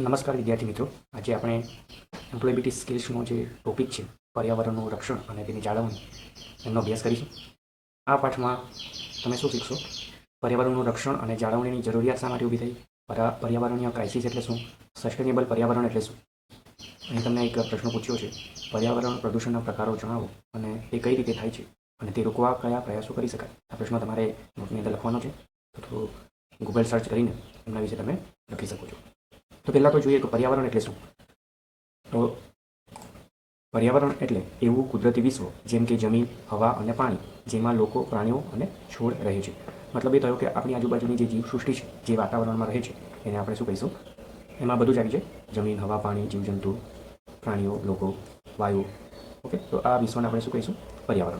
નમસ્કાર વિદ્યાર્થી મિત્રો. આજે આપણે એમ્પ્લોયબિલિટી સ્કિલ્સનો જે ટોપિક છે, પર્યાવરણનું રક્ષણ અને તેની જાળવણી, એમનો અભ્યાસ કરીશું. આ પાઠમાં તમે શું શીખશો? પર્યાવરણનું રક્ષણ અને જાળવણીની જરૂરિયાત શા માટે ઊભી થઈ? પર્યા- પર્યાવરણીય ક્રાઇસિસ એટલે શું? સસ્ટેનેબલ પર્યાવરણ એટલે શું? અહીં તમને એક પ્રશ્ન પૂછ્યો છે. પર્યાવરણ પ્રદૂષણના પ્રકારો જણાવો અને તે કઈ રીતે થાય છે અને તે રોકવા કયા પ્રયાસો કરી શકાય? આ પ્રશ્ન તમારે નોટની અંદર લખવાનો છે. તો ગૂગલ સર્ચ કરીને એમના વિશે તમે લખી શકો છો. તો પહેલાં તો જોઈએ કે પર્યાવરણ એટલે શું? તો પર્યાવરણ એટલે એવું કુદરતી વિશ્વ, જેમ કે જમીન, હવા અને પાણી, જેમાં લોકો, પ્રાણીઓ અને છોડ રહે છે. મતલબ એ થયો કે આપણી આજુબાજુની જે જીવસૃષ્ટિ છે, જે વાતાવરણમાં રહે છે, એને આપણે શું કહીશું? એમાં બધું જ આવી જાય. જમીન, હવા, પાણી, જીવજંતુ, પ્રાણીઓ, લોકો, વાયુ. ઓકે? તો આ વિશ્વને આપણે શું કહીશું? પર્યાવરણ.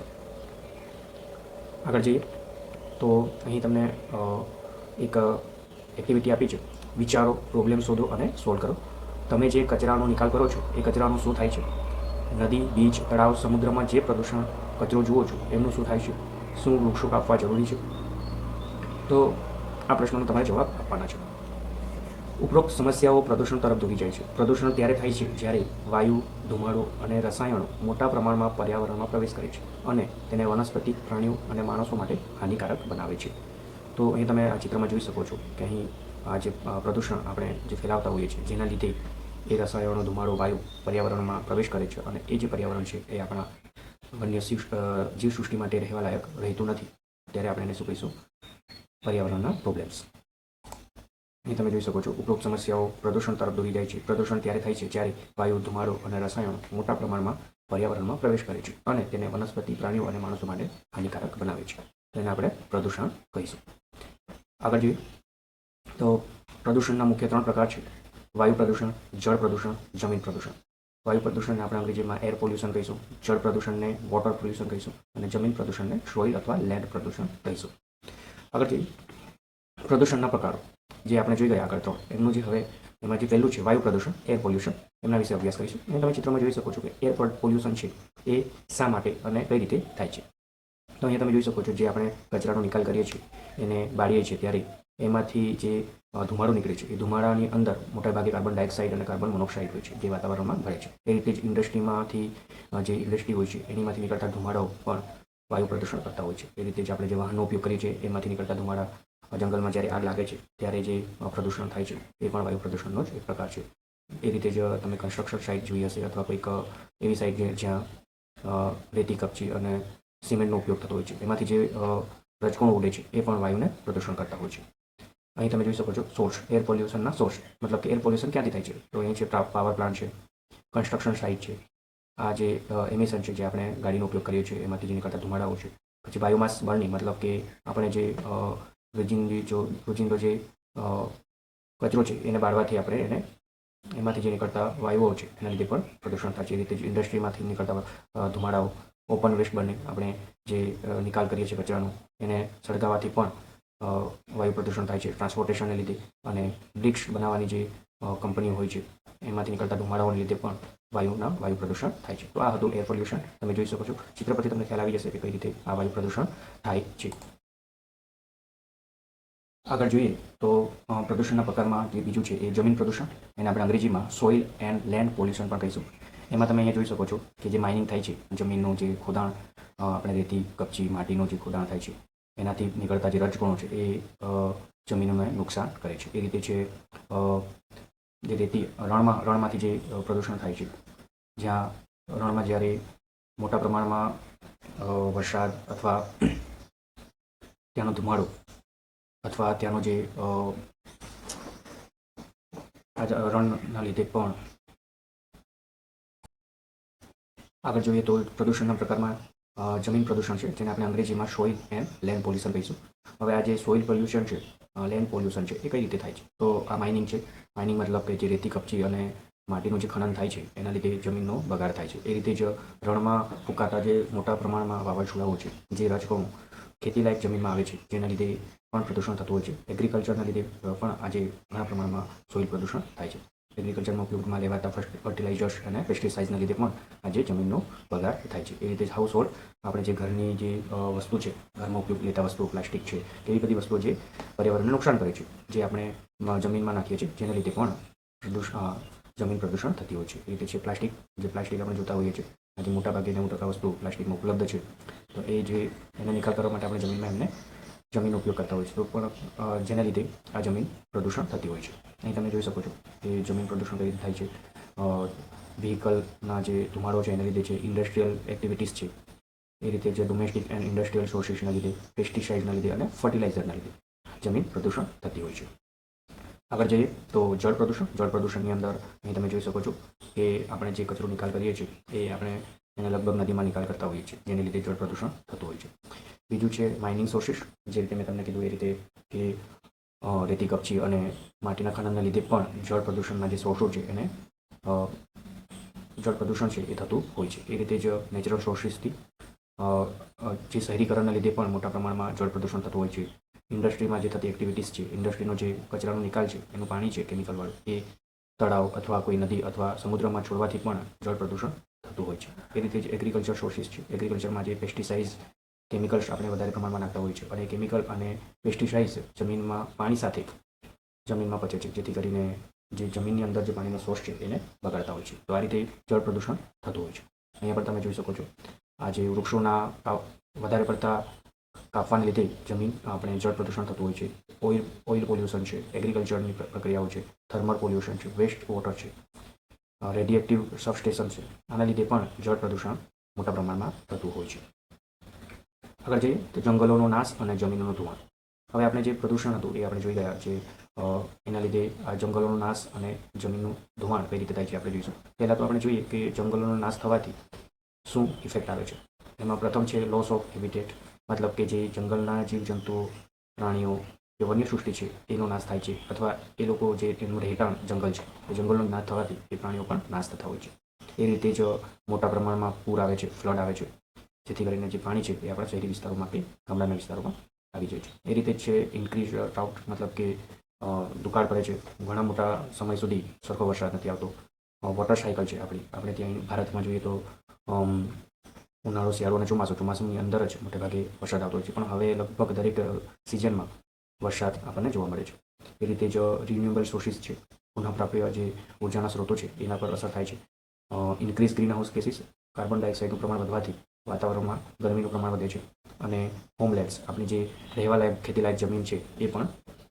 આગળ જઈએ. તો અહીં તમને એક એક્ટિવિટી આપી છે. વિચારો પ્રોબ્લેમ શોધો અને સોલ્વ કરો. તમે જે કચરાનો નિકાલ કરો છો, એ કચરાનું શું થાય છે? નદી, બીચ, તળાવ, સમુદ્રમાં જે પ્રદૂષણ કચરો જુઓ છો, એમનું શું થાય છે? શું વૃક્ષો કાપવા જરૂરી છે? તો આ પ્રશ્નનો તમારે જવાબ આપવાના છે. ઉપરોક્ત સમસ્યાઓ પ્રદૂષણ તરફ દોરી જાય છે. પ્રદૂષણ ત્યારે થાય છે જ્યારે વાયુ, ધુમાડો અને રસાયણો મોટા પ્રમાણમાં પર્યાવરણમાં પ્રવેશ કરે છે અને તેને વનસ્પતિ, પ્રાણીઓ અને માણસો માટે હાનિકારક બનાવે છે. તો અહીં તમે આ ચિત્રમાં જોઈ શકો છો કે અહીં આ જે પ્રદૂષણ આપણે જે ફેલાવતા હોઈએ છીએ, જેના લીધે એ રસાયણો, ધુમાડો, વાયુ પર્યાવરણમાં પ્રવેશ કરે છે અને એ જે પર્યાવરણ છે એ આપણા વન્ય જીવસૃષ્ટિ માટે રહેવા લાયક રહેતું નથી. ત્યારે આપણે એને શું કહીશું? પર્યાવરણના પ્રોબ્લેમ્સ એ તમે જોઈ શકો છો, ઉપરોક્ત સમસ્યાઓ પ્રદૂષણ તરફ દોરી જાય છે. પ્રદૂષણ ત્યારે થાય છે જ્યારે વાયુ, ધુમાડો અને રસાયણો મોટા પ્રમાણમાં પર્યાવરણમાં પ્રવેશ કરે છે અને તેને વનસ્પતિ, પ્રાણીઓ અને માણસો માટે હાનિકારક બનાવે છે. તેને આપણે પ્રદૂષણ કહીશું. આગળ જોઈએ. તો પ્રદૂષણના મુખ્ય ત્રણ પ્રકાર છે. વાયુ પ્રદૂષણ, જળ પ્રદૂષણ, જમીન પ્રદૂષણ. વાયુ પ્રદૂષણને આપણે અંગ્રેજીમાં એર પોલ્યુશન કહીશું, જળ પ્રદૂષણને વોટર પોલ્યુશન કહીશું અને જમીન પ્રદૂષણને સોઇલ અથવા લેન્ડ પ્રદૂષણ કહીશું. આગળથી પ્રદૂષણના પ્રકારો, જે આપણે જોઈ ગયા આગળ ત્રણ. એમનું જે હવે એમાં જે પહેલું છે વાયુ પ્રદૂષણ એર પોલ્યુશન એમના વિશે અભ્યાસ કરીશું. અને તમે ચિત્રમાં જોઈ શકો છો કે એર પોલ્યુશન છે, એ શા માટે અને કઈ રીતે થાય છે. તો અહીંયા તમે જોઈ શકો છો, જે આપણે કચરાનો નિકાલ કરીએ છીએ, એને બાળીએ છીએ ત્યારે એમાંથી જે ધુમાડો નીકળે છે, એ ધુમાડાની અંદર મોટાભાગે કાર્બન ડાયોક્સાઇડ અને કાર્બન મોનોક્સાઇડ હોય છે, જે વાતાવરણમાં ભળે છે. એ રીતે જ ઇન્ડસ્ટ્રીમાંથી જે ઇન્ડસ્ટ્રી હોય છે, એનીમાંથી નીકળતા ધુમાડાઓ પણ વાયુ પ્રદૂષણ કરતા હોય છે. એ રીતે જ આપણે જે વાહનનો ઉપયોગ કરીએ છીએ, એમાંથી નીકળતા ધુમાડા જંગલમાં જ્યારે આગ લાગે છે, ત્યારે જે પ્રદૂષણ થાય છે, એ પણ વાયુ પ્રદૂષણનો જ એક પ્રકાર છે. એ રીતે જ તમે કન્સ્ટ્રક્શન સાઇટ જોઈ હશે અથવા કોઈક એવી સાઇટ જ્યાં રેતી, કપચી અને સિમેન્ટનો ઉપયોગ થતો હોય છે. એમાંથી જે રજકણો ઉડે છે, એ પણ વાયુને પ્રદૂષણ કરતા હોય છે. અહીં તમે જોઈ શકો છો સોર્સ એર પોલ્યુશનના સોર્સ મતલબ કે એર પોલ્યુશન ક્યાંથી થાય છે? તો અહીં છે પાવર પ્લાન્ટ છે કન્સ્ટ્રક્શન સાઇટ છે. આ જે એમિશન છે જે આપણે ગાડીનો ઉપયોગ કરીએ છીએ, એમાંથી જે નીકળતા ધુમાડાઓ છે. પછી બાયોમાસ બર્નિંગ મતલબ કે આપણે જે રોજિંદી, જો, રોજિંદો જે કચરો છે એને બાળવાથી આપણે એને, એમાંથી જે નીકળતા વાયુઓ છે, એના લીધે પણ પ્રદૂષણ થાય છે. એ રીતે જ ઇન્ડસ્ટ્રીમાંથી નીકળતા ધુમાડાઓ ઓપન વેસ્ટ બને. આપણે જે નિકાલ કરીએ છીએ કચરાનો, એને સળગાવવાથી પણ વાયુ પ્રદૂષણ થાય છે ટ્રાન્સપોર્ટેશનને લીધે અને બ્રિક્સ બનાવવાની જે કંપનીઓ હોય છે, એમાંથી નીકળતા ધુમાડાઓને લીધે પણ વાયુના વાયુ પ્રદૂષણ થાય છે. તો આ હતું એર પોલ્યુશન તમે જોઈ શકો છો. ચિત્ર પરથી તમને ખ્યાલ આવી જશે કે કઈ રીતે આ વાયુ પ્રદૂષણ થાય છે. આગળ જોઈએ તો પ્રદૂષણના પ્રકારમાં જે બીજું છે એ જમીન પ્રદૂષણ. એને આપણે અંગ્રેજીમાં સોઇલ એન્ડ લેન્ડ પોલ્યુશન પણ કહીશું. એમાં તમે અહીંયા જોઈ શકો છો કે જે માઇનિંગ થાય છે, જમીનનું જે ખોદાણ આપણે રેતી, કપચી, માટીનું જે ખોદાણ થાય છે એનાથી નીકળતા જે રજકણો છે એ જમીનને નુકસાન કરે છે. એ રીતે છે જે રેતી રણમાં, રણમાંથી જે પ્રદૂષણ થાય છે, જ્યાં રણમાં જ્યારે મોટા પ્રમાણમાં વરસાદ અથવા ત્યાંનો ધુમાડો અથવા ત્યાંનો જે રણના લીધે પણ આગળ જોઈએ તો પ્રદૂષણના પ્રકારમાં જમીન પ્રદૂષણ છે, જેને આપણે અંગ્રેજીમાં સોઇલ એન્ડ લેન્ડ પોલ્યુશન કહીશું. હવે આ જે સોઇલ પોલ્યુશન છે લેન્ડ પોલ્યુશન છે, એ કઈ રીતે થાય છે? તો આ માઇનિંગ છે માઇનિંગ મતલબ કે જે રેતી કપચી અને માટીનું જે ખનન થાય છે, એના લીધે જમીનનો બગાડ થાય છે. એ રીતે જ રણમાં ફૂંકાતા જે મોટા પ્રમાણમાં વાવાઝોડાઓ છે, જે રજકણો ખેતીલાયક જમીનમાં આવે છે, જેના લીધે પણ પ્રદૂષણ થતું હોય છે. એગ્રીકલ્ચરના લીધે પણ આજે ઘણા પ્રમાણમાં સોઇલ પ્રદૂષણ થાય છે. એગ્રીકલ્ચરમાં ઉપયોગમાં લેવાતા ફર્ટિલાઇઝર્સ અને પેસ્ટિસાઇડ્સના લીધે પણ આજે જમીનનો બગાડ થાય છે. એ રીતે હાઉસ હોલ્ડ આપણે જે ઘરની જે વસ્તુ છે, ઘરમાં ઉપયોગ લેતા વસ્તુઓ, પ્લાસ્ટિક છે એવી બધી વસ્તુઓ જે પર્યાવરણને નુકસાન કરે છે, જે આપણે જમીનમાં નાખીએ છીએ, જેના લીધે પણ જમીન પ્રદૂષણ થતી હોય છે. એ રીતે છે પ્લાસ્ટિક, જે પ્લાસ્ટિક આપણે જોતા હોઈએ છીએ, આજે મોટાભાગે નેવું ટકા વસ્તુ પ્લાસ્ટિકમાં ઉપલબ્ધ છે. તો એ જે એનો નિકાલ કરવા માટે આપણે જમીનમાં એમને જમીનનો ઉપયોગ કરતા હોય છે. તો પણ જેના લીધે આ જમીન પ્રદૂષણ થતી હોય છે. અહીં તમે જોઈ શકો છો કે જમીન પ્રદૂષણ કઈ રીતે થાય છે. વ્હીકલના જે ધુમાડો છે, એના લીધે છે ઇન્ડસ્ટ્રીયલ એક્ટિવિટીઝ છે, એ રીતે જે ડોમેસ્ટિક એન્ડ ઇન્ડસ્ટ્રીયલ સોર્સિસના લીધે પેસ્ટિસાઇડના લીધે અને ફર્ટિલાઇઝરના લીધે જમીન પ્રદૂષણ થતી હોય છે. આગળ જઈએ તો જળ પ્રદૂષણ. જળ પ્રદૂષણની અંદર અહીં તમે જોઈ શકો છો કે આપણે જે કચરો નિકાલ કરીએ છીએ, એ આપણે એને લગભગ નદીમાં નિકાલ કરતા હોઈએ છીએ, જેને લીધે જળ પ્રદૂષણ થતું હોય છે. બીજું છે માઇનિંગ સોર્સિસ જે રીતે મેં તમને કીધું એ રીતે કે રેતી, કપચી અને માટીના ખનનના લીધે પણ જળ પ્રદૂષણના જે સોર્સો છે એને જળ પ્રદૂષણ છે એ થતું હોય છે. એ રીતે જ નેચરલ સોર્સિસથી જે શહેરીકરણના લીધે પણ મોટા પ્રમાણમાં જળ પ્રદૂષણ થતું હોય છે. ઇન્ડસ્ટ્રીમાં જે થતી એક્ટિવિટીઝ છે, ઇન્ડસ્ટ્રીનો જે કચરાનો નિકાલ છે, એનું પાણી છે કેમિકલવાળું એ તળાવ અથવા કોઈ નદી અથવા સમુદ્રમાં છોડવાથી પણ જળ પ્રદૂષણ થતું હોય છે. એ રીતે જ એગ્રીકલ્ચર સોર્સિસ છે. એગ્રીકલ્ચરમાં જે પેસ્ટિસાઇડ્સ કેમિકલ્સ આપણે વધારે પ્રમાણમાં નાખતા હોય છે અને કેમિકલ અને પેસ્ટિસાઇડ્સ જમીનમાં, પાણી સાથે જમીનમાં પચે છે, જેથી કરીને જે જમીનની અંદર જે પાણીનો સોર્સ છે એને બગાડતા હોય છે. તો આ રીતે જળ પ્રદૂષણ થતું હોય છે. અહીંયા પણ તમે જોઈ શકો છો, આ જે વૃક્ષોના વધારે પડતા કાપવાને લીધે જમીન, આપણે જળ પ્રદૂષણ થતું હોય છે. ઓઇલ ઓઇલ પોલ્યુશન છે, એગ્રીકલ્ચરની પ્રક્રિયાઓ છે, થર્મલ પોલ્યુશન છે, વેસ્ટ વોટર છે રેડિએક્ટિવ સબસ્ટેશન છે. આના લીધે પણ જળ પ્રદૂષણ મોટા પ્રમાણમાં થતું હોય છે. આગળ જઈએ તો જંગલોનો નાશ અને જમીનનો ધોવાણ હવે આપણે જે પ્રદૂષણ હતું એ આપણે જોઈ ગયા છે એના લીધે આ જંગલોનો નાશ અને જમીનનું ધોવાણ કઈ રીતે થાય છે આપણે જોઈશું. પહેલાં તો આપણે જોઈએ કે જંગલોનો નાશ થવાથી શું ઇફેક્ટ આવે છે? એમાં પ્રથમ છે લોસ ઓફ હેબિટેટ મતલબ કે જે જંગલના જીવજંતુઓ, પ્રાણીઓ, જે વન્ય સૃષ્ટિ છે, એનો નાશ થાય છે અથવા એ લોકો જે એનું રહેઠાણ જંગલ છે, એ જંગલનો નાશ થવાથી એ પ્રાણીઓ પણ નાશ થતા હોય છે. એ રીતે જ મોટા પ્રમાણમાં પૂર આવે છે ફ્લડ આવે છે. જેથી કરીને જે પાણી છે એ આપણા શહેરી વિસ્તારોમાં કે ગામડાના વિસ્તારોમાં આવી જાય છે. એ રીતે છે ઇન્ક્રીઝ ટાઉટ મતલબ કે દુકાળ પડે છે. ઘણા મોટા સમય સુધી સરખો વરસાદ નથી આવતો. વોટર સાયકલ છે આપણી. આપણે ત્યાં ભારતમાં જોઈએ તો ઉનાળો, શિયાળો અને ચોમાસું, ચોમાસાની અંદર જ મોટેભાગે વરસાદ આવતો હોય છે. પણ હવે લગભગ દરેક સિઝનમાં વરસાદ આપણને જોવા મળે છે. એ રીતે જ રિન્યુએબલ સોર્સિસ છે પુનઃપ્રાપ્ય જે ઉર્જાના સ્ત્રોતો છે, એના પર અસર થાય છે. Increase green house gases carbon ડાયોક્સાઇડનું પ્રમાણ વધવાથી વાતાવરણમાં ગરમીનું પ્રમાણ વધે છે અને હોમલેન્ડ્સ આપણી જે રહેવાલાયક, ખેતીલાયક જમીન છે, એ પણ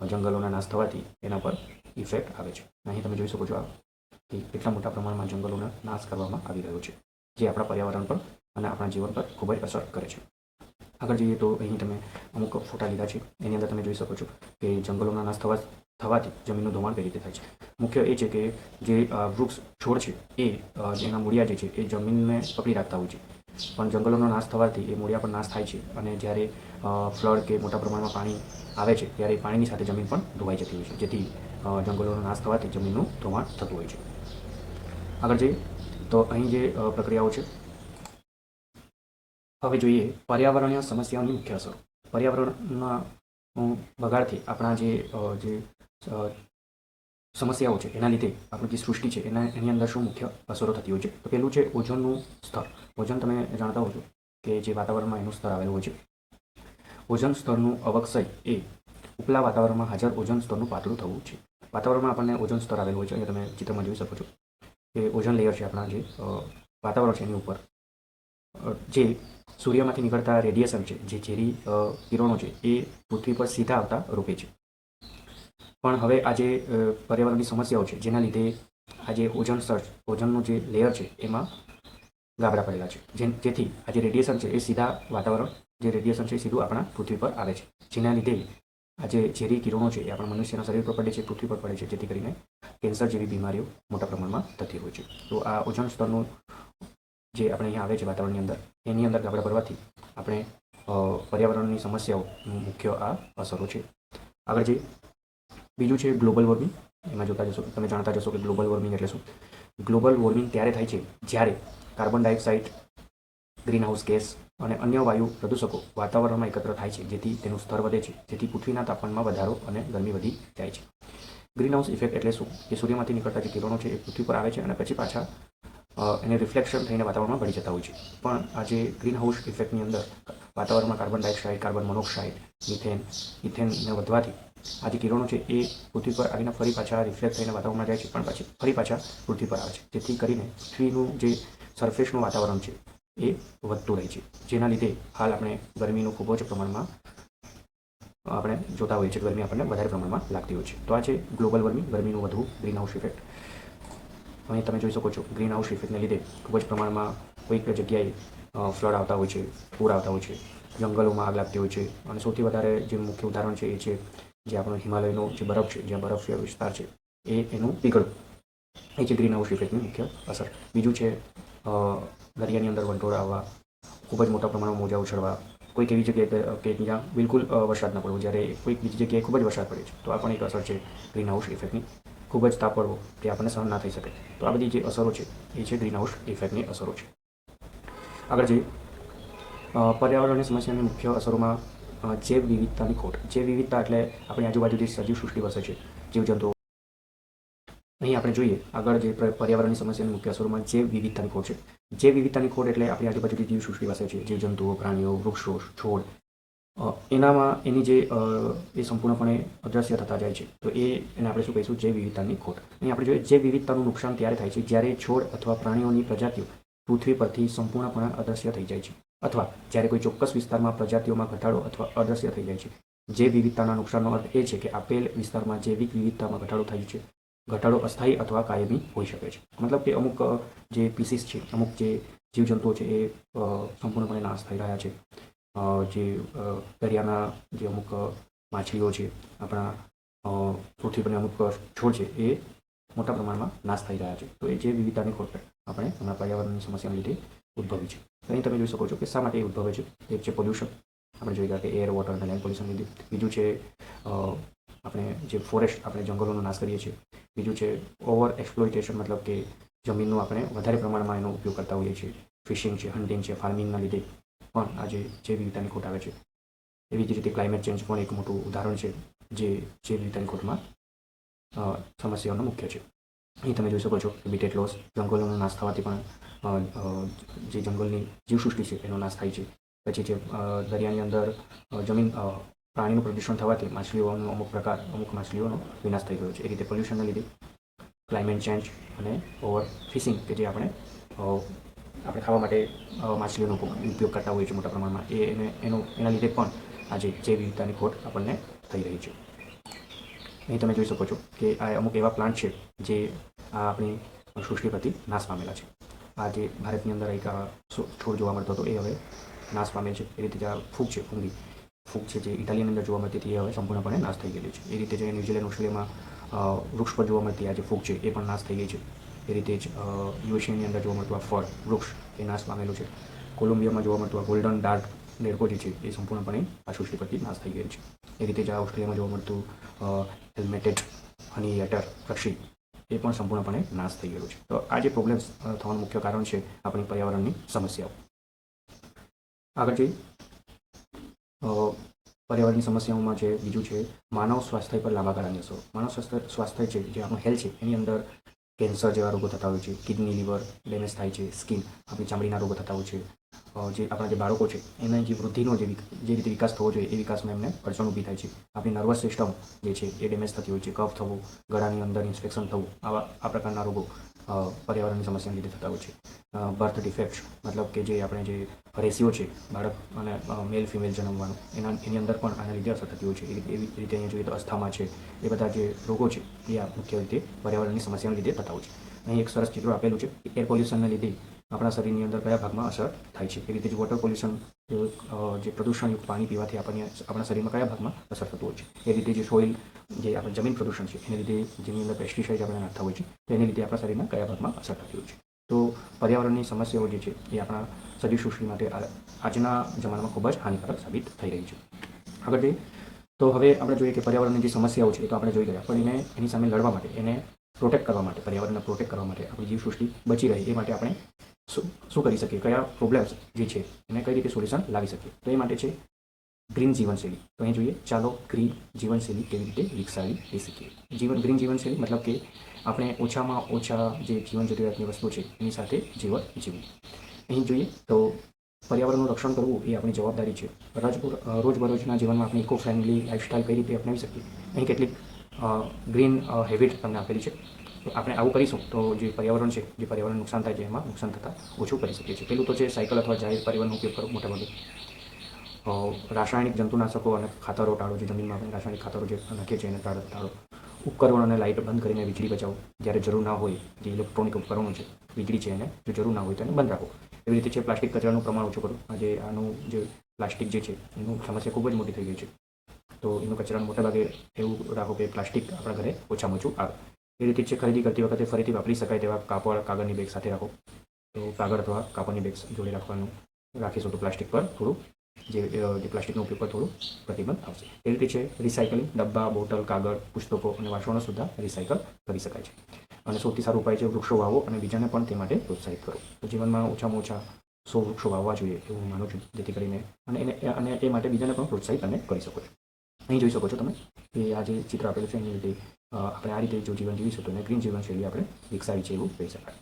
જંગલોના નાશ થવાથી એના પર ઇફેક્ટ આવે છે. અહીં તમે જોઈ શકો છો કે કેટલા મોટા પ્રમાણમાં જંગલોનો નાશ કરવામાં આવી રહ્યો છે, જે આપણા પર્યાવરણ પર અને આપણા જીવન પર ખૂબ જ અસર કરે છે. આગળ જઈએ તો અહીં તમે અમુક ફોટા લીધા છે, એની અંદર તમે જોઈ શકો છો કે જંગલોના નાશ થવા, થવાથી જમીનનું ધોવાણ કઈ રીતે થાય છે. મુખ્ય એ છે કે જે વૃક્ષ છોડ છે, એ જેના મૂળિયા જે છે, એ જમીનને પકડી રાખતા હોય છે. પણ જંગલોનો નાશ થવાથી એ મૂળિયા પણ નાશ થાય છે. અને જ્યારે ફ્લડ કે મોટા પ્રમાણમાં પાણી આવે છે, ત્યારે પાણીની સાથે જમીન પણ ધોવાઈ જતી હોય છે. જેથી જંગલોનો નાશ થવાથી જમીનનું ધોવાણ થતું હોય છે. આગળ જઈએ. તો અહીં જે પ્રક્રિયાઓ છે. હવે જોઈએ પર્યાવરણીય સમસ્યાઓની મુખ્ય અસરો. પર્યાવરણના બગાડથી આપણા જે જે સમસ્યાઓ છે. એના લીધે આપણી જે સૃષ્ટિ છે, એના, એની અંદર શું મુખ્ય અસરો થતી હોય છે? તો પહેલું છે ઓઝોનનું સ્તર. ઓઝોન તમે જાણતા હો છો કે જે વાતાવરણમાં એનું સ્તર આવેલું હોય છે. ઓઝોન સ્તરનું અવક્ષય એ ઉપલા વાતાવરણમાં હાજર ઓઝોન સ્તરનું પાતળું થવું છે. વાતાવરણમાં આપણને ઓઝોન સ્તર આવેલું હોય છે. અહીંયા તમે ચિત્રમાં જોઈ શકો છો કે ઓઝોન લેયર છે આપણા જે વાતાવરણ છે એની ઉપર. જે સૂર્યમાંથી નીકળતા રેડિયેશન છે, જે ઝેરી કિરણો છે, એ પૃથ્વી પર સીધા આવતા રોકે છે. પણ હવે આ જે પર્યાવરણની સમસ્યાઓ છે, જેના લીધે આ જે સ્તર ઓઝોનનું જે લેયર છે, એમાં ગાબડા પડેલા છે. જે જેથી આ જે રેડિયેશન છે, એ સીધા વાતાવરણ, જે રેડિયેશન છે, એ સીધું આપણા પૃથ્વી પર આવે છે. જેના લીધે આ જે ઝેરી કિરણો છે, એ આપણા મનુષ્યના શરીર પર પડે છે, પૃથ્વી પર પડે છે, જેથી કરીને કેન્સર જેવી બીમારીઓ મોટા પ્રમાણમાં થતી હોય છે. તો આ ઓઝોન સ્તરનું જે આપણે અહીંયા આવે છે વાતાવરણની અંદર, એની અંદર ગાબડા પડવાથી આપણે પર્યાવરણની સમસ્યાઓ મુખ્ય આ અસરો છે. આગળ જઈએ બીજું છે ગ્લોબલ વોર્મિંગ એમાં જોતા જશો, તમે જાણતા જશો કે ગ્લોબલ વોર્મિંગ એટલે શું? ગ્લોબલ વોર્મિંગ ત્યારે થાય છે? જ્યારે કાર્બન ડાયોક્સાઇડ ગ્રીનહાઉસ ગેસ અને અન્ય વાયુ પ્રદૂષકો વાતાવરણમાં એકત્ર થાય છે, જેથી તેનું સ્તર વધે છે, જેથી પૃથ્વીના તાપમાનમાં વધારો અને ગરમી વધી જાય છે. ગ્રીન હાઉસ ઇફેક્ટ એટલે શું? કે સૂર્યમાંથી નીકળતા જે કિરણો છે એ પૃથ્વી પર આવે છે અને પછી પાછા એને રિફ્લેક્શન થઈને વાતાવરણમાં ભળી જતા હોય છે. પણ આ જે ગ્રીનહાઉસ ઇફેક્ટની અંદર વાતાવરણમાં carbon dioxide carbon monoxide methane મિથેનને વધવાથી આ જે કિરણો છે એ પૃથ્વી પર આવીને ફરી પાછા રિફ્લેક્ટ થઈને વાતાવરણમાં જાય છે, પણ પછી ફરી પાછા પૃથ્વી પર આવે છે. જેથી કરીને પૃથ્વીનું જે સરફેસનું વાતાવરણ છે એ વધતું રહે છે. જેના લીધે હાલ આપણે ગરમીનું ખૂબ જ પ્રમાણમાં આપણે જોતા હોઈએ છીએ ગરમી આપણને વધારે પ્રમાણમાં લાગતી હોય છે. તો આ છે ગ્લોબલ વોર્મિંગ, ગરમીનું વધુ ગ્રીન હાઉસ ઇફેક્ટ અહીં તમે જોઈ શકો છો ગ્રીન હાઉસ ઇફેક્ટને લીધે ખૂબ જ પ્રમાણમાં કોઈક જગ્યાએ ફ્લડ આવતા હોય છે, પૂર આવતા હોય છે, જંગલોમાં આગ લાગતી હોય છે. અને સૌથી વધારે જે મુખ્ય ઉદાહરણ છે એ છે જે આપણો હિમાલયનો જે બરફ છે, જ્યાં બરફ વિસ્તાર છે, એ એનું પીગળવું એ છે ગ્રીન હાઉસ ઇફેક્ટની મુખ્ય અસર. બીજું છે દરિયાની અંદર વંટોળા આવવા, ખૂબ જ મોટા પ્રમાણમાં મોજા ઉછળવા. કોઈક એવી જગ્યાએ કે જ્યાં બિલકુલ વરસાદ ન પડવો. જ્યારે કોઈક બીજી જગ્યાએ ખૂબ જ વરસાદ પડે છે, તો આ પણ એક અસર છે ગ્રીન હાઉસ ઇફેક્ટની ખૂબ જ તાપ પડવો તે આપણને સહન ના થઈ શકે. તો આ બધી જે અસરો છે, એ છે ગ્રીન હાઉસ ઇફેક્ટની અસરો છે. આગળ જઈએ. પર્યાવરણની સમસ્યાની મુખ્ય અસરોમાં જૈવ વિવિધતાની ખોટ જૈવ વિવિધતા એટલે આપણી આજુબાજુ જે સજીવ સૃષ્ટિ વસે છે, જીવજંતુઓ. અહીં આપણે જોઈએ, આગળ જે પર- પર્યાવરણની સમસ્યાની મુખ્ય અસરોમાં જૈવ વિવિધતાની ખોટ છે. જૈવ વિવિધતાની ખોટ એટલે આપણી આજુબાજુ જે જીવ સૃષ્ટિ વસે છે, જીવજંતુઓ, પ્રાણીઓ, વૃક્ષો, છોડ. એનામાં એની જે એ સંપૂર્ણપણે અદ્રશ્ય થતા જાય છે. તો એ, એને આપણે શું કહીશું? જૈવ વિવિધતાની ખોટ. અહીં આપણે જોઈએ જૈવ વિવિધતાનું નુકસાન ત્યારે થાય છે? જ્યારે છોડ અથવા પ્રાણીઓની પ્રજાતિઓ પૃથ્વી પરથી સંપૂર્ણપણે અદ્રશ્ય થઈ જાય છે. અથવા જ્યારે કોઈ ચોક્કસ વિસ્તારમાં પ્રજાતિઓમાં ઘટાડો અથવા અદ્રશ્ય થઈ જાય છે જૈવ વિવિધતાના નુકસાનનો અર્થ એ છે કે આપેલ વિસ્તારમાં જૈવિક વિવિધતામાં ઘટાડો થાય છે. ઘટાડો અસ્થાયી અથવા કાયમી હોઈ શકે છે. મતલબ કે અમુક જે પીસીસ છે, અમુક જે જીવજંતુઓ છે એ સંપૂર્ણપણે નાશ થઈ રહ્યા છે. જે દરિયાના જે અમુક માછલીઓ છે, આપણા પૃથ્વી પરના અમુક છોડ છે એ મોટા પ્રમાણમાં નાશ થઈ રહ્યા છે. તો એ જે વિવિધતાની ખોટ આપણે હમણાં પર્યાવરણની સમસ્યાને લીધે ઉદ્ભવી છે. અહીં તમે જોઈ શકો છો કે શા માટે ઉદ્ભવે છે. એક છે પોલ્યુશન આપણે જોઈ ગયા કે એર વોટર અને લેન્ડ પોલ્યુશન બીજું છે આપણે જે ફોરેસ્ટ આપણે જંગલોનો નાશ કરીએ છીએ. બીજું છે ઓવર એક્સપ્લોઇટેશન મતલબ કે જમીનનો આપણે વધારે પ્રમાણમાં એનો ઉપયોગ કરતા હોઈએ છીએ. ફિશિંગ છે હન્ટિંગ છે ફાર્મિંગના લીધે પણ આજે જે વિવિધતાની ખોટ આવે છે. એવી જ રીતે ક્લાઇમેટ ચેન્જ પણ એક મોટું ઉદાહરણ છે, જે જે વિવિધતાની ખોટમાં સમસ્યાઓનો મુખ્ય છે. અહીં તમે જોઈ શકો છો કે લોસ જંગલોનો નાશ થવાથી પણ જે જંગલની જીવસૃષ્ટિ છે, એનો નાશ થાય છે. પછી જે દરિયાની અંદર જમીન પ્રાણીનું પ્રદૂષણ થવાથી માછલીઓનો અમુક પ્રકાર, અમુક માછલીઓનો વિનાશ થઈ ગયો છે. એ રીતે પોલ્યુશનના લીધે ક્લાઇમેટ ચેન્જ અને ઓવર ફિશિંગ કે જે આપણે આપણે ખાવા માટે માછલીઓનો ઉપયોગ કરતા હોઈએ છીએ મોટા પ્રમાણમાં, એ એને, એનો, એના લીધે પણ આજે જે વિવિધતાની ખોટ આપણને થઈ રહી છે. અહીં તમે જોઈ શકો છો કે આ અમુક એવા પ્લાન્ટ છે જે આ આપણી સૃષ્ટિ પ્રતિ નાશ પામેલા છે. આ જે ભારતની અંદર એક છોડ જોવા મળતો હતો. એ હવે નાશ પામે છે. એ રીતે જે ફૂગ છે, ફૂંગી. ફૂગ છે જે ઇટાલીની અંદર જોવા મળતી હતી, એ હવે સંપૂર્ણપણે નાશ થઈ ગયેલી છે. એ રીતે જે ન્યુઝીલેન્ડ, ઓસ્ટ્રેલિયામાં વૃક્ષ પર જોવા મળતી આ જે ફૂગ છે, એ પણ નાશ થઈ ગઈ છે. એ રીતે જ યુએશિયાની અંદર જોવા મળતું આ ફળ, વૃક્ષ, એ નાશ પામેલું છે. કોલંબિયામાં જોવા મળતું આ ગોલ્ડન ડાર્ક નેરકો જે છે, એ સંપૂર્ણપણે આ સૃષ્ટિ પરથી નાશ થઈ ગયેલ છે. એ રીતે જ આ ઓસ્ટ્રેલિયામાં જોવા મળતું હેલ્મેટેડ હની એટર પક્ષી એ પણ સંપૂર્ણપણે નાશ થઈ ગયેલું છે. તો આ જે પ્રોબ્લેમ્સ થવાનું મુખ્ય કારણ છે આપણી પર્યાવરણની સમસ્યાઓ. આગળ જોઈએ. પર્યાવરણની સમસ્યાઓમાં જે બીજું છે, માનવ સ્વાસ્થ્ય પર લાંબા ગાળાની અસરો. માનવ સ્વાસ્થ્ય સ્વાસ્થ્ય છે જે આપણું હેલ્થ છે, એની અંદર કેન્સર જેવા રોગો થતા હોય છે, કિડની, લીવર ડેમેજ થાય છે, સ્કિન આપણી ચામડીના રોગો થતા હોય છે જે આપણા જે બાળકો છે, એના જે વૃદ્ધિનો જે જે રીતે વિકાસ થવો જોઈએ એ વિકાસમાં એમને અડચણ ઊભી થાય છે. આપણી નર્વસ સિસ્ટમ જે છે એ ડેમેજ થતી હોય છે, કફ થવું, ગળાની અંદર ઇન્ફેક્શન થવું, આવા આ પ્રકારના રોગો પર્યાવરણની સમસ્યાને લીધે થતા હોય છે. બર્થ ડિફેક્ટ મતલબ કે જે આપણે જે રેશિયો છે, બાળક અને મેલ ફિમેલ જન્મવાનું, એના, એની અંદર પણ આના લીધે અસર થતી હોય છે. એવી રીતે અહીંયા જોઈએ તો અસ્થામાં છે, એ બધા જે રોગો છે, એ મુખ્ય રીતે પર્યાવરણની સમસ્યાને લીધે થતા હોય છે. અહીં એક સરસ ચિત્ર આપેલું છે એર પોલ્યુશનને લીધે આપણા શરીરની અંદર કયા ભાગમાં અસર થાય છે? એ રીતે જ વોટર પોલ્યુશન જે પ્રદૂષણયુક્ત પાણી પીવાથી આપણને આપણા શરીરમાં કયા ભાગમાં અસર થતું હોય છે? એ રીતે જે સોઇલ જે આપણે જમીન પ્રદૂષણ છે, એને લીધે જેની અંદર પેસ્ટિસાઇડ આપણે નાખતા હોય છે, તો એને લીધે આપણા શરીરના કયા ભાગમાં અસર થતી હોય છે? તો પર્યાવરણની સમસ્યાઓ જે છે, એ આપણા સજીવ સૃષ્ટિ માટે આજના જમાનામાં ખૂબ જ હાનિકારક સાબિત થઈ રહી છે. આગળ જઈએ. તો હવે આપણે જોઈએ કે પર્યાવરણની જે સમસ્યાઓ છે, એ તો આપણે જોઈ ગયા, પણ એને, એની સામે લડવા માટે, એને પ્રોટેક્ટ કરવા માટે, પર્યાવરણને પ્રોટેક્ટ કરવા માટે આપણી જીવ સૃષ્ટિ બચી રહે, એ માટે આપણે શું કરી શકીએ? કયા પ્રોબ્લેમ્સ જે છે, એને કઈ રીતે સોલ્યુશન લાવી શકીએ? તો એ માટે છે ગ્રીન જીવનશૈલી. તો અહીં જોઈએ, ચાલો ગ્રીન જીવનશૈલી કેવી રીતે વિકસાવી લઈ શકીએ? જીવન ગ્રીન જીવનશૈલી મતલબ કે આપણે ઓછામાં ઓછા જે જીવન જરૂરિયાતની વસ્તુ છે, એની સાથે જીવન જીવવું. અહીં જોઈએ, તો પર્યાવરણનું રક્ષણ કરવું એ આપણી જવાબદારી છે. રોજ રોજબરોજના જીવનમાં આપણે ઇકો ફ્રેન્ડલી લાઇફસ્ટાઇલ કઈ રીતે અપનાવી શકીએ? અહીં કેટલીક ગ્રીન હેબિટ તમને આપેલી છે. તો આપણે આવું કરીશું તો જે પર્યાવરણ છે, જે પર્યાવરણ નુકસાન થાય છે એમાં નુકસાન થતાં ઓછું કરી શકીએ છીએ. પહેલું તો છે સાયકલ અથવા જાહેર પરિવહનનો ઉપયોગ કરો મોટા રાસાયણિક જંતુનાશકો અને ખાતરો, ટાળો જે જમીનમાં આપણે રાસાયણિક ખાતરો જે નાખીએ છીએ એને ટાળો ટાળો. ઉપકરણો અને લાઇટ બંધ કરીને વીજળી બચાવો. જ્યારે જરૂર ના હોય જે ઇલેક્ટ્રોનિક ઉપકરણો છે, વીજળી છે એને, જો જરૂર ના હોય તો એને બંધ રાખો. એવી રીતે છે પ્લાસ્ટિક કચરાનું પ્રમાણ ઓછું કરવું આજે આનું જે પ્લાસ્ટિક જે છે, એનું સમસ્યા ખૂબ જ મોટી થઈ ગઈ છે. તો એનું કચરાનું મોટાભાગે એવું રાખો કે પ્લાસ્ટિક આપણા ઘરે ઓછામાં ઓછું આવે. એ રીતે છે ખરીદી કરતી વખતે ફરીથી વાપરી શકાય તેવા કાપડ, કાગળની બેગ સાથે રાખો. તો કાગળ અથવા કાપડની બેગ જોડે રાખવાનું રાખીશું તો પ્લાસ્ટિક પર થોડું જે પ્લાસ્ટિકનો ઉપયોગ પર થોડું પ્રતિબંધ આવશે. એ રીતે છે રિસાયકલિંગ ડબ્બા, બોટલ, કાગળ, પુસ્તકો અને વાસણો સુદ્ધા રિસાયકલ કરી શકાય છે. અને સૌથી સારો ઉપાય છે વૃક્ષો વાવો અને બીજાને પણ તે માટે પ્રોત્સાહિત કરો. જીવનમાં ઓછામાં ઓછા સો વૃક્ષો વાવવા જોઈએ એવું હું માનું છું, જેથી કરીને અને એને, અને એ માટે બીજાને પણ પ્રોત્સાહિત તમે કરી શકો છો. અહીં જોઈ શકો છો તમે કે આ જે ચિત્ર આપેલું છે, એની રીતે આપણે આ રીતે જો જીવન જીવીશું તો એને ગ્રીન જીવનશૈલી આપણે વિકસાવી છે એવું કહી શકાય.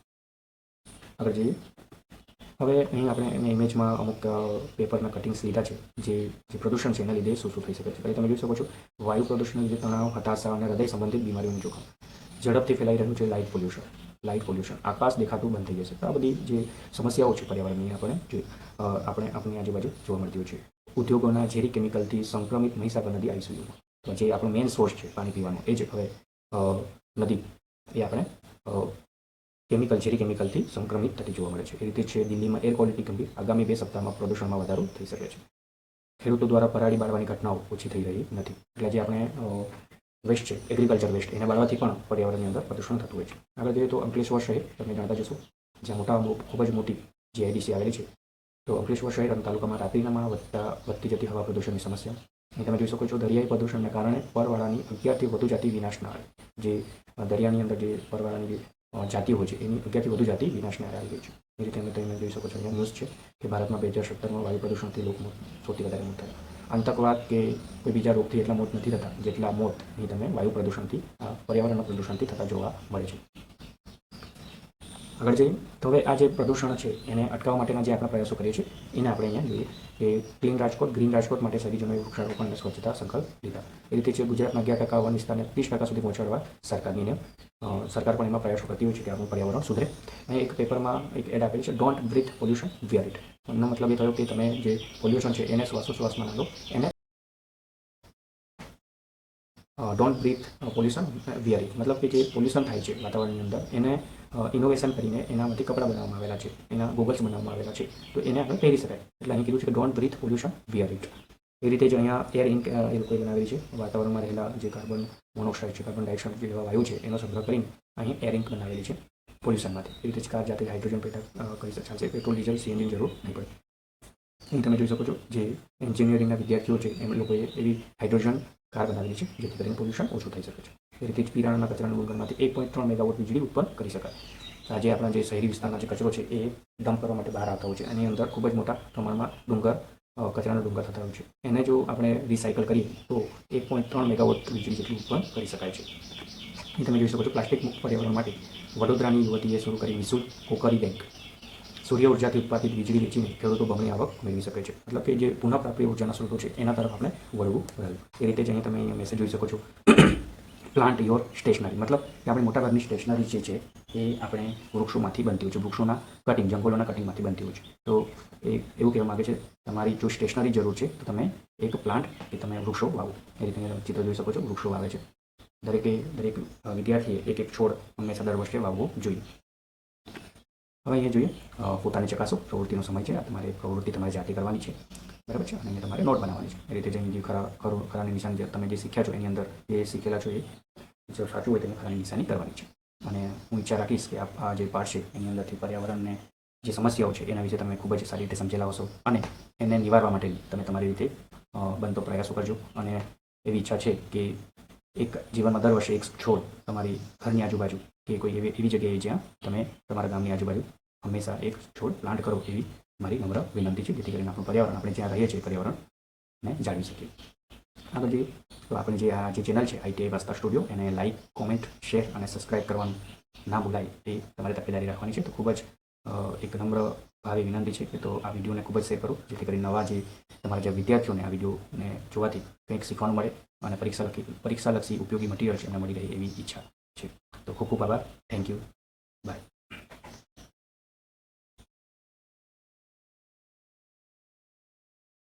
આગળ જઈએ. હવે અહીં આપણે એને ઇમેજમાં અમુક પેપરના કટિંગ્સ લીધા છે, જે પ્રદૂષણ છે, એના લીધે શું શું થઈ શકે છે. તમે જોઈ શકો છો, વાયુ પ્રદૂષણના લીધે તણાવ, હતાશા અને હૃદય સંબંધિત બીમારીઓનું જોખમ. ઝડપથી ફેલાઈ રહ્યું છે લાઇટ પોલ્યુશન લાઇટ પોલ્યુશન આકાશ દેખાતું બંધ થઈ જશે. આ બધી જે સમસ્યાઓ છે પર્યાવરણની આપણે જે આપણે આપણી આજુબાજુ જોવા મળતી હોય છે. ઉદ્યોગોના ઝેરી કેમિકલથી સંક્રમિત મહીસાગર નદી આઈસીયુમાં તો જે આપણો મેઇન સોર્સ છે, પાણી પીવાનો, એ જ હવે નદી એ આપણે કેમિકલ ઝેરી કેમિકલથી સંક્રમિત થતી જોવા મળે છે. એ રીતે છે, દિલ્હીમાં એર ક્વોલિટી ગંભીર. આગામી બે સપ્તાહમાં પ્રદૂષણમાં વધારો થઈ શકે છે. ખેડૂતો દ્વારા પરાળી બાળવાની ઘટનાઓ ઓછી થઈ રહી નથી. એટલે જે આપણે વેસ્ટ છે એગ્રીકલ્ચર વેસ્ટ એને બાળવાથી પણ પર્યાવરણની અંદર પ્રદૂષણ થતું હોય છે. આગળ જોઈએ તો અંકલેશ્વર શહેર, તમે જાણતા જશો જ્યાં મોટા ખૂબ જ મોટી જીઆઈડીસી આવેલી છે. તો અંકલેશ્વર શહેર અને તાલુકામાં રાત્રિનામાં વધતા, વધતી જતી હવા પ્રદૂષણની સમસ્યા અહીં તમે જોઈ શકો છો દરિયાઈ પ્રદૂષણને કારણે પરવાળાની અગિયારથી વધુ જાતિ વિનાશના આવે જે દરિયાની અંદર જે પરવાળાની જે જાતિ હોય છે, એની અગિયારથી વધુ જાતિ વિનાશને આવી ગઈ છે. એ રીતે તમે તમે જોઈ શકો છો. અહીંયા ન્યૂઝ છે કે ભારતમાં બે હજાર સત્તરમાં વાયુ પ્રદૂષણથી મોત, સૌથી વધારે મોત થયા. આતંકવાદ કે કોઈ બીજા રોગથી એટલા મોત નથી થતા જેટલા મોત એ તમે વાયુ પ્રદૂષણથી પર્યાવરણના પ્રદૂષણથી થતા જોવા મળે છે. આગળ જઈએ. તો હવે આ જે પ્રદૂષણ છે, એને અટકાવવા માટેના જે આપણે પ્રયાસો કરીએ છીએ, એને આપણે અહીંયા જોઈએ કે ક્લીન રાજકોટ, ગ્રીન રાજકોટ માટે શહેરીજનોએ વૃક્ષારોપણ અને સ્વચ્છતા સંકલ્પ લીધા. એ રીતે છે ગુજરાતના અગિયાર ટકા વન વિસ્તારને ત્રીસ ટકા સુધી પહોંચાડવા સરકારની નિયમ સરકાર પણ એમાં પ્રયાસો કરતી હોય છે કે આપણું પર્યાવરણ સુધરે. અને એક પેપરમાં એક એડ આપેલી છે don't breathe pollution wear it એનો મતલબ એ થયો કે તમે જે પોલ્યુશન છે, એને શ્વાસોશ્વાસમાં ના લો એને ડોન્ટ બ્રીથ પોલ્યુશન વિયર મતલબ કે જે પોલ્યુશન થાય છે વાતાવરણની અંદર, એને ઇનોવેશન કરીને એનામાંથી કપડાં બનાવવામાં આવેલા છે, એના ગોગલ્સ બનાવવામાં આવેલા છે, તો એને આપણે પહેરી શકાય. એટલે અહીં કીધું છે કે ડોન્ટ બ્રીથ પોલ્યુશન વિયર એ રીતે જ અહીંયા એર ઇન્ક એ લોકોએ બનાવેલી છે, વાતાવરણમાં રહેલા જે કાર્બન મોનોક્સાઇડ છે કાર્બન ડાયોક્સાઇડ જેવા વાયુ છે, એનો સંગ્રહ કરીને અહીં એર ઇન્ક બનાવેલી છે પોલ્યુશનમાંથી એ રીતે જ કાર જાતે હાઇડ્રોજન પેટા કરી ચાલશે. પેટ્રોલ, ડીઝલ સીએનજીની જરૂર નહીં પડે. અહીં તમે જોઈ શકો છો, જે એન્જિનિયરિંગના વિદ્યાર્થીઓ છે, એમ લોકોએ એવી હાઇડ્રોજન કાર બનાવેલી છે જેથી કરીને પોલ્યુશન ઓછું થઈ શકે છે. એ રીતે જ પીરાણાના કચરાના ગુણગણમાંથી એક પોઈન્ટ ત્રણ મેગાવોટ વીજળી ઉત્પન્ન કરી શકાય. આજે આપણા જે શહેરી વિસ્તારના જે કચરો છે, એ ડમ્પ કરવા માટે બહાર આવતા હોય છે. એની અંદર ખૂબ જ મોટા પ્રમાણમાં ડુંગર કચરાના ડુંગર થતા હોય છે. એને જો આપણે રિસાયકલ કરીએ, તો એક પોઈન્ટ ત્રણ મેગાવોટ વીજળી જેટલું ઉત્પન્ન કરી શકાય છે. તમે જોઈ શકો છો, પ્લાસ્ટિક મુક્ત પર્યાવરણ માટે વડોદરાની યુવતીએ શરૂ કરી વિશુલ કોકરી બેંક. સૂર્ય ઉર્જાથી ઉત્પાદિત વીજળી વેચીને ખેડૂતો બમણી આવક મેળવી શકે છે. મતલબ કે જે પુનઃપ્રાપ્ય ઉર્જાના સ્ત્રોતો છે, એના તરફ આપણે વળવું રહ્યું. એ રીતે જ અહીંયા તમે અહીંયા મેસેજ જોઈ શકો છો. પ્લાન્ટ યોર સ્ટેશનરી મતલબ કે આપણી મોટાભાગની સ્ટેશનરી જે છે, એ આપણે વૃક્ષોમાંથી બનતી હોય છે. વૃક્ષોના કટિંગ જંગલોના કટિંગમાંથી બનતી હોય છે. તો એ એવું કહેવા માગે છે, તમારી જો સ્ટેશનરી જરૂર છે, તો તમે એક પ્લાન્ટ કે તમે વૃક્ષો વાવો. એ રીતે તમે ચિત્ર જોઈ શકો છો, વૃક્ષો વાવે છે. દરેકે, દરેક વિદ્યાર્થીએ એક એક છોડ હંમેશા દર વર્ષે વાવવો જોઈએ. હવે અહીંયા જોઈએ પોતાની ચકાસો, પ્રવૃત્તિનો સમય છે તમારે પ્રવૃત્તિ તમારે જાતે કરવાની છે. બરાબર છે? અને અહીંયા તમારે નોટ બનાવવાની છે. એ રીતે જે અહીં જે ખરા, ખરો, ખરાની નિશાની જે તમે જે શીખ્યા છો, એની અંદર જે શીખેલા છો એ જો સાચું હોય તેની ખરાની નિશાની કરવાની છે. અને હું ઈચ્છા રાખીશ કે આ જે પાઠ છે, એની અંદરથી પર્યાવરણને જે સમસ્યાઓ છે, એના વિશે તમે ખૂબ જ સારી રીતે સમજેલા હશો અને એને નિવારવા માટેની તમે તમારી રીતે બનતો પ્રયાસો કરજો. અને એવી ઈચ્છા છે કે એક જીવનમાં દર વર્ષે એક છોડ તમારી ઘરની આજુબાજુ કે કોઈ એવી એવી જગ્યાએ જ્યાં તમે તમારા ગામની આજુબાજુ હંમેશા એક છોડ પ્લાન્ટ કરો એવી મારી નમ્ર વિનંતી છે, જેથી કરીને આપણું પર્યાવરણ, આપણે જ્યાં રહીએ છીએ પર્યાવરણને જાળવી શકીએ. આગળ જે તો આપણે જે આ જે ચેનલ છે આઈટીઆઈ વાસ્તા સ્ટુડિયો, એને લાઇક કોમેન્ટ, શેર અને સબસ્ક્રાઇબ કરવાનું ના ભૂલાય એ તમારે તકેદારી રાખવાની છે. તો ખૂબ જ એક નમ્ર ભાવે વિનંતી છે કે તો આ વિડીયોને ખૂબ જ શેર કરો, જેથી કરી નવા જે તમારા જે વિદ્યાર્થીઓને આ વિડીયોને જોવાથી કંઈક શીખવાનું મળે અને પરીક્ષા પરીક્ષાલક્ષી ઉપયોગી મટીરિયલ છે, એમને મળી રહે એવી ઈચ્છા. છે. તો ખૂબ ખૂબ આભાર. Thank you bye